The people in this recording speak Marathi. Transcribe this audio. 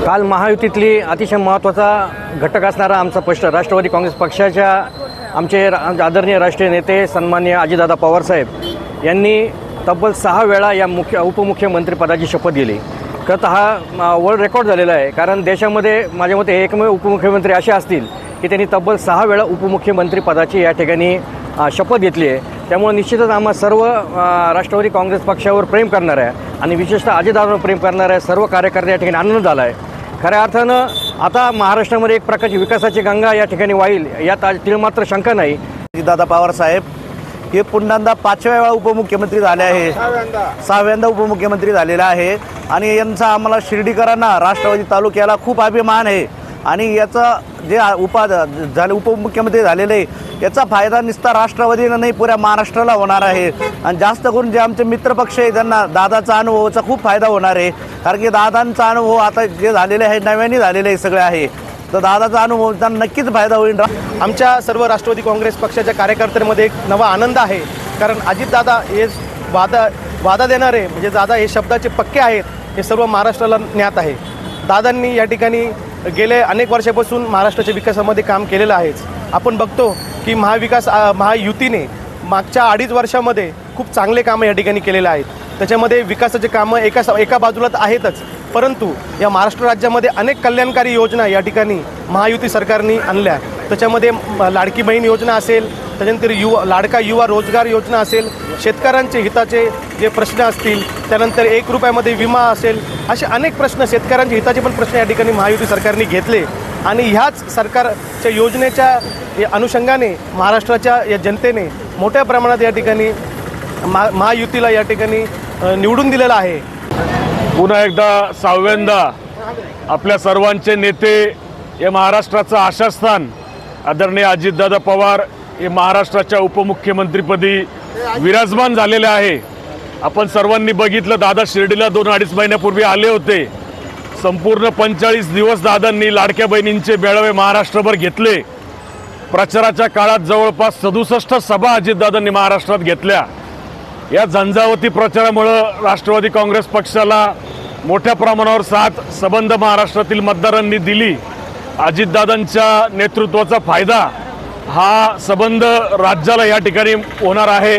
काल महायुतीतली अतिशय महत्त्वाचा घटक असणारा आमचा पक्ष राष्ट्रवादी काँग्रेस पक्षाच्या आमचे आदरणीय राष्ट्रीय नेते सन्मान्य अजितदादा पवारसाहेब यांनी तब्बल सहा वेळा या मुख्य उपमुख्यमंत्रीपदाची शपथ दिली खरं तर हा वर्ल्ड रेकॉर्ड झालेला आहे. कारण देशामध्ये माझ्या मते हे एकमेव उपमुख्यमंत्री असे असतील की त्यांनी तब्बल सहा वेळा उपमुख्यमंत्रीपदाची या ठिकाणी शपथ घेतली आहे. त्यामुळे निश्चितच आम्हा सर्व राष्ट्रवादी काँग्रेस पक्षावर प्रेम करणाऱ्या आणि विशेषतः अजितदादावर प्रेम करणाऱ्या सर्व कार्यकर्ते या ठिकाणी आनंद झाला आहे. खऱ्या अर्थानं आता महाराष्ट्रामध्ये एक प्रकारची विकासाची गंगा या ठिकाणी वाईल यात आज तिळ मात्र शंका नाही. दादा पवार साहेब हे पुन्हा पाचव्या वेळा उपमुख्यमंत्री झाले आहे. सहाव्यांदा. उपमुख्यमंत्री झालेला आहे. आणि यांचा आम्हाला शिर्डीकरांना राष्ट्रवादी तालुक्याला खूप अभिमान आहे. आणि याचा जे उपा झाले उपमुख्यमंत्री झालेले आहे याचा फायदा नुसता राष्ट्रवादीनं नाही पुऱ्या महाराष्ट्राला होणार आहे. आणि जास्त करून जे आमचे मित्रपक्ष आहे त्यांना दादाचा अनुभवाचा खूप फायदा होणार आहे. कारण की दादांचा अनुभव आता जे झालेले आहे नव्याने झालेले आहे सगळे आहे. तर दादाचा अनुभव त्यांना नक्कीच फायदा होईल. आमच्या सर्व राष्ट्रवादी काँग्रेस पक्षाच्या कार्यकर्त्यांमध्ये एक नवा आनंद आहे. कारण अजितदादा हे वादा वादा देणारे म्हणजे दादा हे शब्दाचे पक्के आहेत हे सर्व महाराष्ट्राला ज्ञात आहे. दादांनी या ठिकाणी गेले अनेक वर्षापासून महाराष्ट्राच्या विकासामध्ये काम केलेलं आहेच आपण बघतो की महाविकास महायुतीने मागच्या अडीच वर्षामध्ये खूप चांगले कामं या ठिकाणी केलेले आहेत. त्याच्यामध्ये विकासाचे कामं एका एका बाजूला तर आहेतच. परंतु या महाराष्ट्र राज्यामध्ये अनेक कल्याणकारी योजना या ठिकाणी महायुती सरकारने आणल्या त्याच्यामध्ये लाडकी बहीण योजना असेल त्याच्यानंतर युवा लाडका युवा रोजगार योजना असेल शेतकऱ्यांचे हिताचे जे प्रश्न असतील त्यानंतर एक रुपयामध्ये विमा असेल असे अनेक प्रश्न शेतकऱ्यांचे हिताचे पण प्रश्न या ठिकाणी महायुती सरकारने घेतले. आणि ह्याच सरकारच्या योजनेच्या अनुषंगाने महाराष्ट्राच्या या जनतेने मोठ्या प्रमाणात या ठिकाणी महा महायुतीला या ठिकाणी निवडून दिलेलं आहे. पुन्हा एकदा सहाव्यांदा आपल्या सर्वांचे नेते हे महाराष्ट्राचं आशास्थान आदरणीय अजितदादा पवार हे महाराष्ट्राच्या उपमुख्यमंत्रीपदी विराजमान झालेले आहे. आपण सर्वांनी बघितलं दादा शिर्डीला दोन अडीच महिन्यापूर्वी आले होते. संपूर्ण पंचेचाळीस दिवस दादांनी लाडक्या बहिणींचे मेळावे महाराष्ट्रभर घेतले. प्रचाराच्या काळात जवळपास सदुसष्ट सभा अजितदादांनी महाराष्ट्रात घेतल्या. या झंझावती प्रचारामुळं राष्ट्रवादी काँग्रेस पक्षाला मोठ्या प्रमाणावर साथ सबंध महाराष्ट्रातील मतदारांनी दिली. अजितदादांच्या नेतृत्वाचा फायदा हा सबंध राज्याला या ठिकाणी होणार आहे.